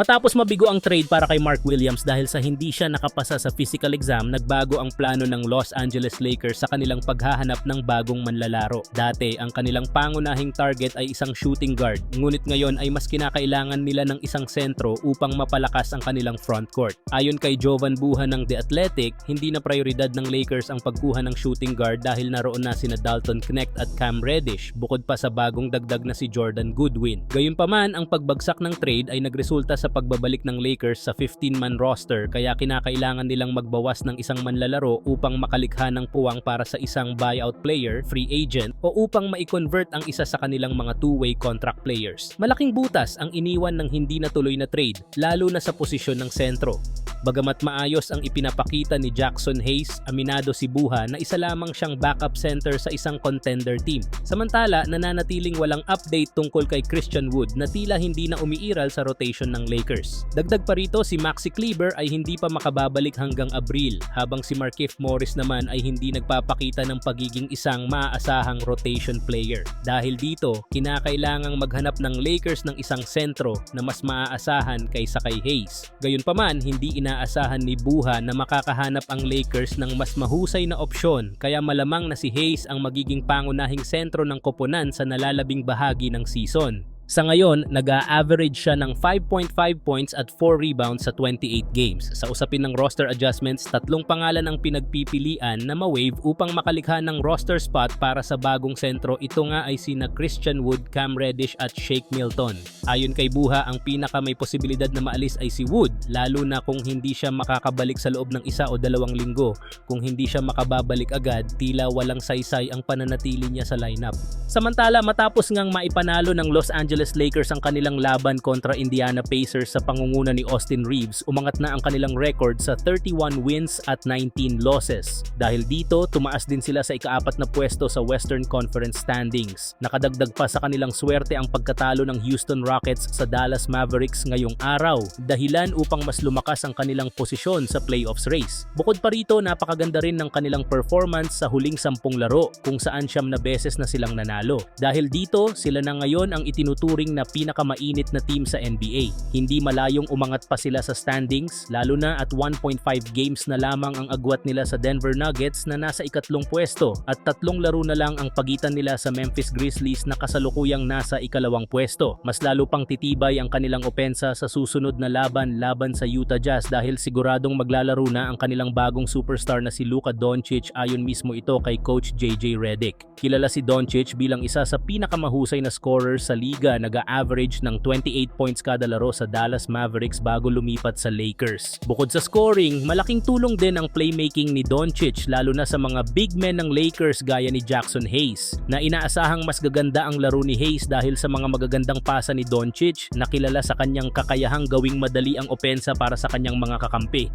Matapos mabigo ang trade para kay Mark Williams dahil sa hindi siya nakapasa sa physical exam, nagbago ang plano ng Los Angeles Lakers sa kanilang paghahanap ng bagong manlalaro. Dati, ang kanilang pangunahing target ay isang shooting guard, ngunit ngayon ay mas kinakailangan nila ng isang sentro upang mapalakas ang kanilang front court. Ayon kay Jovan Buha ng The Athletic, hindi na prioridad ng Lakers ang pagkuha ng shooting guard dahil naroon na sina Dalton Knecht at Cam Reddish bukod pa sa bagong dagdag na si Jordan Goodwin. Gayunpaman, ang pagbagsak ng trade ay nagresulta sa pagbabalik ng Lakers sa 15-man roster kaya kinakailangan nilang magbawas ng isang manlalaro upang makalikha ng puwang para sa isang buyout player, free agent, o upang mai-convert ang isa sa kanilang mga two-way contract players. Malaking butas ang iniwan ng hindi natuloy na trade, lalo na sa posisyon ng sentro. Bagamat maayos ang ipinapakita ni Jackson Hayes, aminado si Buha na isa lamang siyang backup center sa isang contender team. Samantala, nananatiling walang update tungkol kay Christian Wood na tila hindi na umiiral sa rotation ng Lakers. Dagdag pa rito, si Maxi Kleber ay hindi pa makababalik hanggang Abril, habang si Markieff Morris naman ay hindi nagpapakita ng pagiging isang maaasahang rotation player. Dahil dito, kinakailangang maghanap ng Lakers ng isang sentro na mas maaasahan kaysa kay Hayes. Gayunpaman, hindi inaasahan ni Buha na makakahanap ang Lakers ng mas mahusay na opsyon kaya malamang na si Hayes ang magiging pangunahing sentro ng koponan sa nalalabing bahagi ng season. Sa ngayon, nag-a-average siya ng 5.5 points at 4 rebounds sa 28 games. Sa usapin ng roster adjustments, tatlong pangalan ang pinagpipilian na ma-wave upang makalikha ng roster spot para sa bagong sentro. Ito nga ay sina Christian Wood, Cam Reddish at Shake Milton. Ayon kay Buha, ang pinaka may posibilidad na maalis ay si Wood, lalo na kung hindi siya makakabalik sa loob ng isa o dalawang linggo. Kung hindi siya makababalik agad, tila walang saysay ang pananatili niya sa lineup. Samantala, matapos ngang maipanalo ng Los Angeles Lakers ang kanilang laban kontra Indiana Pacers sa pangunguna ni Austin Reeves, umangat na ang kanilang record sa 31 wins at 19 losses. Dahil dito, tumaas din sila sa ikaapat na pwesto sa Western Conference standings. Nakadagdag pa sa kanilang swerte ang pagkatalo ng Houston Rockets sa Dallas Mavericks ngayong araw, dahilan upang mas lumakas ang kanilang posisyon sa playoffs race. Bukod pa rito, napakaganda rin ng kanilang performance sa huling sampung laro kung saan siyam na beses na silang nanalo. Dahil dito, sila na ngayon ang itinuturing na pinakamainit na team sa NBA. Hindi malayong umangat pa sila sa standings, lalo na at 1.5 games na lamang ang agwat nila sa Denver Nuggets na nasa ikatlong pwesto at tatlong laro na lang ang pagitan nila sa Memphis Grizzlies na kasalukuyang nasa ikalawang pwesto. Mas lalo pang titibay ang kanilang opensa sa susunod na laban laban sa Utah Jazz dahil siguradong maglalaro na ang kanilang bagong superstar na si Luka Doncic ayon mismo ito kay coach JJ Redick. Kilala si Doncic bilang isa sa pinakamahusay na scorer sa liga nag-average ng 28 points kada laro sa Dallas Mavericks bago lumipat sa Lakers. Bukod sa scoring, malaking tulong din ang playmaking ni Doncic lalo na sa mga big men ng Lakers gaya ni Jackson Hayes na inaasahang mas gaganda ang laro ni Hayes dahil sa mga magagandang pasa ni Doncic na kilala sa kanyang kakayahang gawing madali ang opensa para sa kanyang mga kakampi.